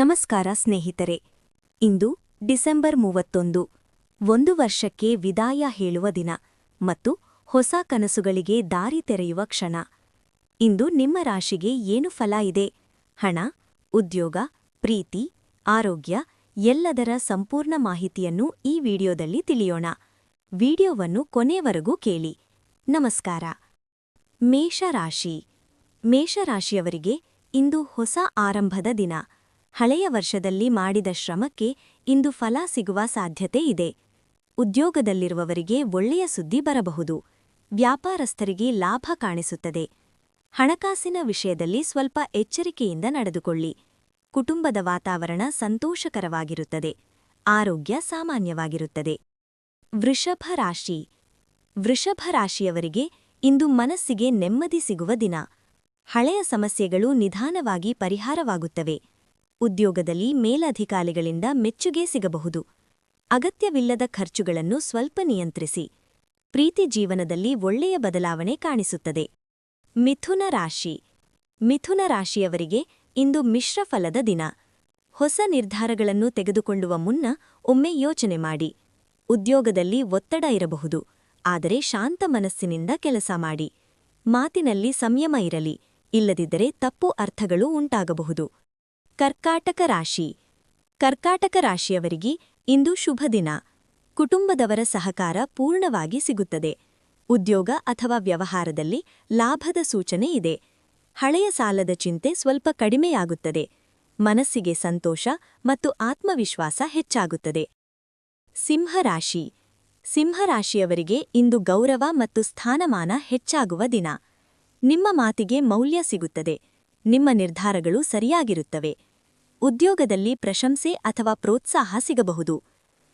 ನಮಸ್ಕಾರ ಸ್ನೇಹಿತರೆ. ಇಂದು ಡಿಸೆಂಬರ್ ಮೂವತ್ತೊಂದು. ಒಂದು ವರ್ಷಕ್ಕೆ ವಿದಾಯ ಹೇಳುವ ದಿನ ಮತ್ತು ಹೊಸ ಕನಸುಗಳಿಗೆ ದಾರಿ ತೆರೆಯುವ ಕ್ಷಣ. ಇಂದು ನಿಮ್ಮ ರಾಶಿಗೆ ಏನು ಫಲ ಇದೆ? ಹಣ, ಉದ್ಯೋಗ, ಪ್ರೀತಿ, ಆರೋಗ್ಯ ಎಲ್ಲದರ ಸಂಪೂರ್ಣ ಮಾಹಿತಿಯನ್ನು ಈ ವಿಡಿಯೋದಲ್ಲಿ ತಿಳಿಯೋಣ. ವಿಡಿಯೋವನ್ನು ಕೊನೆಯವರೆಗೂ ಕೇಳಿ. ನಮಸ್ಕಾರ. ಮೇಷರಾಶಿ. ಮೇಷರಾಶಿಯವರಿಗೆ ಇಂದು ಹೊಸ ಆರಂಭದ ದಿನ. ಹಳೆಯ ವರ್ಷದಲ್ಲಿ ಮಾಡಿದ ಶ್ರಮಕ್ಕೆ ಇಂದು ಫಲ ಸಿಗುವ ಸಾಧ್ಯತೆ ಇದೆ. ಉದ್ಯೋಗದಲ್ಲಿರುವವರಿಗೆ ಒಳ್ಳೆಯ ಸುದ್ದಿ ಬರಬಹುದು. ವ್ಯಾಪಾರಸ್ಥರಿಗೆ ಲಾಭ ಕಾಣಿಸುತ್ತದೆ. ಹಣಕಾಸಿನ ವಿಷಯದಲ್ಲಿ ಸ್ವಲ್ಪ ಎಚ್ಚರಿಕೆಯಿಂದ ನಡೆದುಕೊಳ್ಳಿ. ಕುಟುಂಬದ ವಾತಾವರಣ ಸಂತೋಷಕರವಾಗಿರುತ್ತದೆ. ಆರೋಗ್ಯ ಸಾಮಾನ್ಯವಾಗಿರುತ್ತದೆ. ವೃಷಭ ರಾಶಿ. ವೃಷಭ ರಾಶಿಯವರಿಗೆ ಇಂದು ಮನಸ್ಸಿಗೆ ನೆಮ್ಮದಿ ಸಿಗುವ ದಿನ. ಹಳೆಯ ಸಮಸ್ಯೆಗಳು ನಿಧಾನವಾಗಿ ಪರಿಹಾರವಾಗುತ್ತವೆ. ಉದ್ಯೋಗದಲ್ಲಿ ಮೇಲಧಿಕಾರಿಗಳಿಂದ ಮೆಚ್ಚುಗೆ ಸಿಗಬಹುದು. ಅಗತ್ಯವಿಲ್ಲದ ಖರ್ಚುಗಳನ್ನು ಸ್ವಲ್ಪ ನಿಯಂತ್ರಿಸಿ. ಪ್ರೀತಿ ಜೀವನದಲ್ಲಿ ಒಳ್ಳೆಯ ಬದಲಾವಣೆ ಕಾಣಿಸುತ್ತದೆ. ಮಿಥುನ ರಾಶಿ. ಮಿಥುನ ರಾಶಿಯವರಿಗೆ ಇಂದು ಮಿಶ್ರ ಫಲದ ದಿನ. ಹೊಸ ನಿರ್ಧಾರಗಳನ್ನು ತೆಗೆದುಕೊಳ್ಳುವ ಮುನ್ನ ಒಮ್ಮೆ ಯೋಚನೆ ಮಾಡಿ. ಉದ್ಯೋಗದಲ್ಲಿ ಒತ್ತಡ ಇರಬಹುದು. ಆದರೆ ಶಾಂತ ಮನಸ್ಸಿನಿಂದ ಕೆಲಸ ಮಾಡಿ. ಮಾತಿನಲ್ಲಿ ಸಂಯಮ ಇರಲಿ. ಇಲ್ಲದಿದ್ದರೆ ತಪ್ಪು ಅರ್ಥಗಳು ಉಂಟಾಗಬಹುದು. ಕರ್ಕಾಟಕ ರಾಶಿ. ಕರ್ಕಾಟಕ ರಾಶಿಯವರಿಗೆ ಇಂದು ಶುಭ ದಿನ. ಕುಟುಂಬದವರ ಸಹಕಾರ ಪೂರ್ಣವಾಗಿ ಸಿಗುತ್ತದೆ. ಉದ್ಯೋಗ ಅಥವಾ ವ್ಯವಹಾರದಲ್ಲಿ ಲಾಭದ ಸೂಚನೆ ಇದೆ. ಹಳೆಯ ಸಾಲದ ಚಿಂತೆ ಸ್ವಲ್ಪ ಕಡಿಮೆಯಾಗುತ್ತದೆ. ಮನಸ್ಸಿಗೆ ಸಂತೋಷ ಮತ್ತು ಆತ್ಮವಿಶ್ವಾಸ ಹೆಚ್ಚಾಗುತ್ತದೆ. ಸಿಂಹರಾಶಿ ಸಿಂಹರಾಶಿಯವರಿಗೆ ಇಂದು ಗೌರವ ಮತ್ತು ಸ್ಥಾನಮಾನ ಹೆಚ್ಚಾಗುವ ದಿನ. ನಿಮ್ಮ ಮಾತಿಗೆ ಮೌಲ್ಯ ಸಿಗುತ್ತದೆ. ನಿಮ್ಮ ನಿರ್ಧಾರಗಳು ಸರಿಯಾಗಿರುತ್ತವೆ. ಉದ್ಯೋಗದಲ್ಲಿ ಪ್ರಶಂಸೆ ಅಥವಾ ಪ್ರೋತ್ಸಾಹ ಸಿಗಬಹುದು.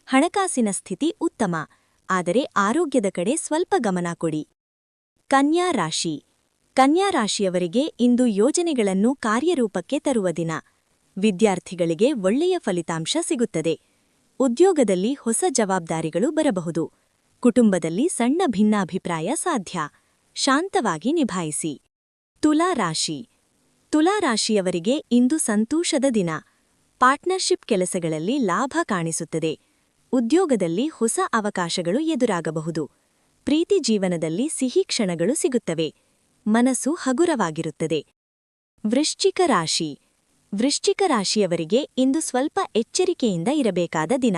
ಹಣಕಾಸಿನ ಸ್ಥಿತಿ ಉತ್ತಮ, ಆದರೆ ಆರೋಗ್ಯದ ಕಡೆ ಸ್ವಲ್ಪ ಗಮನ ಕೊಡಿ. ಕನ್ಯಾ ರಾಶಿ. ಕನ್ಯಾ ರಾಶಿಯವರಿಗೆ ಇಂದು ಯೋಜನೆಗಳನ್ನು ಕಾರ್ಯರೂಪಕ್ಕೆ ತರುವ ದಿನ. ವಿದ್ಯಾರ್ಥಿಗಳಿಗೆ ಒಳ್ಳೆಯ ಫಲಿತಾಂಶ ಸಿಗುತ್ತದೆ. ಉದ್ಯೋಗದಲ್ಲಿ ಹೊಸ ಜವಾಬ್ದಾರಿಗಳು ಬರಬಹುದು. ಕುಟುಂಬದಲ್ಲಿ ಸಣ್ಣ ಭಿನ್ನಾಭಿಪ್ರಾಯ ಸಾಧ್ಯ. ಶಾಂತವಾಗಿ ನಿಭಾಯಿಸಿ. ತುಲಾ ರಾಶಿ. ತುಲಾ ರಾಶಿಯವರಿಗೆ ಇಂದು ಸಂತೋಷದ ದಿನ. ಪಾರ್ಟ್ನರ್ಶಿಪ್ ಕೆಲಸಗಳಲ್ಲಿ ಲಾಭ ಕಾಣಿಸುತ್ತದೆ. ಉದ್ಯೋಗದಲ್ಲಿ ಹೊಸ ಅವಕಾಶಗಳು ಎದುರಾಗಬಹುದು. ಪ್ರೀತಿ ಜೀವನದಲ್ಲಿ ಸಿಹಿ ಕ್ಷಣಗಳು ಸಿಗುತ್ತವೆ. ಮನಸ್ಸು ಹಗುರವಾಗಿರುತ್ತದೆ. ವೃಶ್ಚಿಕ ರಾಶಿ. ವೃಶ್ಚಿಕ ರಾಶಿಯವರಿಗೆ ಇಂದು ಸ್ವಲ್ಪ ಎಚ್ಚರಿಕೆಯಿಂದ ಇರಬೇಕಾದ ದಿನ.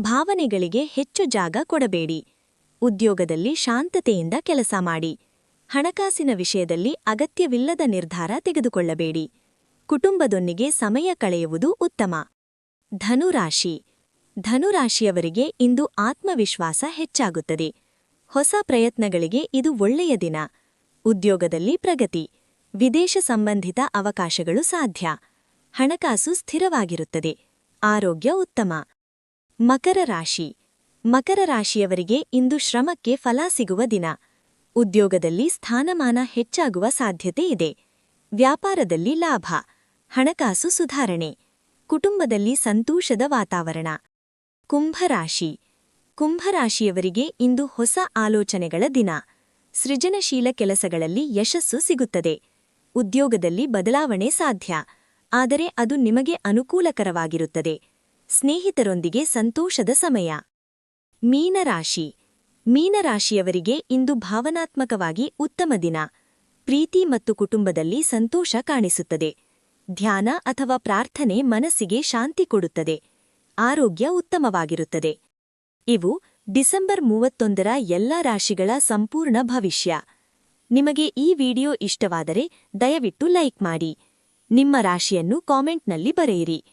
ಭಾವನೆಗಳಿಗೆ ಹೆಚ್ಚು ಜಾಗ ಕೊಡಬೇಡಿ. ಉದ್ಯೋಗದಲ್ಲಿ ಶಾಂತತೆಯಿಂದ ಕೆಲಸ ಮಾಡಿ. ಹಣಕಾಸಿನ ವಿಷಯದಲ್ಲಿ ಅಗತ್ಯವಿಲ್ಲದ ನಿರ್ಧಾರ ತೆಗೆದುಕೊಳ್ಳಬೇಡಿ. ಕುಟುಂಬದೊಂದಿಗೆ ಸಮಯ ಕಳೆಯುವುದು ಉತ್ತಮ. ಧನುರಾಶಿ. ಧನುರಾಶಿಯವರಿಗೆ ಇಂದು ಆತ್ಮವಿಶ್ವಾಸ ಹೆಚ್ಚಾಗುತ್ತದೆ. ಹೊಸ ಪ್ರಯತ್ನಗಳಿಗೆ ಇದು ಒಳ್ಳೆಯ ದಿನ. ಉದ್ಯೋಗದಲ್ಲಿ ಪ್ರಗತಿ. ವಿದೇಶ ಸಂಬಂಧಿತ ಅವಕಾಶಗಳು ಸಾಧ್ಯ. ಹಣಕಾಸು ಸ್ಥಿರವಾಗಿರುತ್ತದೆ. ಆರೋಗ್ಯ ಉತ್ತಮ. ಮಕರ ರಾಶಿ. ಮಕರ ರಾಶಿಯವರಿಗೆ ಇಂದು ಶ್ರಮಕ್ಕೆ ಫಲ ಸಿಗುವ ದಿನ. ಉದ್ಯೋಗದಲ್ಲಿ ಸ್ಥಾನಮಾನ ಹೆಚ್ಚಾಗುವ ಸಾಧ್ಯತೆ ಇದೆ. ವ್ಯಾಪಾರದಲ್ಲಿ ಲಾಭ, ಹಣಕಾಸು ಸುಧಾರಣೆ, ಕುಟುಂಬದಲ್ಲಿ ಸಂತೋಷದ ವಾತಾವರಣ. ಕುಂಭರಾಶಿ. ಕುಂಭರಾಶಿಯವರಿಗೆ ಇಂದು ಹೊಸ ಆಲೋಚನೆಗಳ ದಿನ. ಸೃಜನಶೀಲ ಕೆಲಸಗಳಲ್ಲಿ ಯಶಸ್ಸು ಸಿಗುತ್ತದೆ. ಉದ್ಯೋಗದಲ್ಲಿ ಬದಲಾವಣೆ ಸಾಧ್ಯ. ಆದರೆ ಅದು ನಿಮಗೆ ಅನುಕೂಲಕರವಾಗಿರುತ್ತದೆ. ಸ್ನೇಹಿತರೊಂದಿಗೆ ಸಂತೋಷದ ಸಮಯ. ಮೀನರಾಶಿ. ಮೀನರಾಶಿಯವರಿಗೆ ಇಂದು ಭಾವನಾತ್ಮಕವಾಗಿ ಉತ್ತಮ ದಿನ. ಪ್ರೀತಿ ಮತ್ತು ಕುಟುಂಬದಲ್ಲಿ ಸಂತೋಷ ಕಾಣಿಸುತ್ತದೆ. ಧ್ಯಾನ ಅಥವಾ ಪ್ರಾರ್ಥನೆ ಮನಸ್ಸಿಗೆ ಶಾಂತಿ ಕೊಡುತ್ತದೆ. ಆರೋಗ್ಯ ಉತ್ತಮವಾಗಿರುತ್ತದೆ. ಇವು ಡಿಸೆಂಬರ್ ಮೂವತ್ತೊಂದರ ಎಲ್ಲಾ ರಾಶಿಗಳ ಸಂಪೂರ್ಣ ಭವಿಷ್ಯ. ನಿಮಗೆ ಈ ವಿಡಿಯೋ ಇಷ್ಟವಾದರೆ ದಯವಿಟ್ಟು ಲೈಕ್ ಮಾಡಿ. ನಿಮ್ಮ ರಾಶಿಯನ್ನು ಕಾಮೆಂಟ್ನಲ್ಲಿ ಬರೆಯಿರಿ.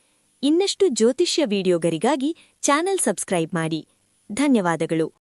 ಇನ್ನಷ್ಟು ಜ್ಯೋತಿಷ್ಯ ವಿಡಿಯೋಗರಿಗಾಗಿ ಚಾನೆಲ್ ಸಬ್ಸ್ಕ್ರೈಬ್ ಮಾಡಿ. ಧನ್ಯವಾದಗಳು.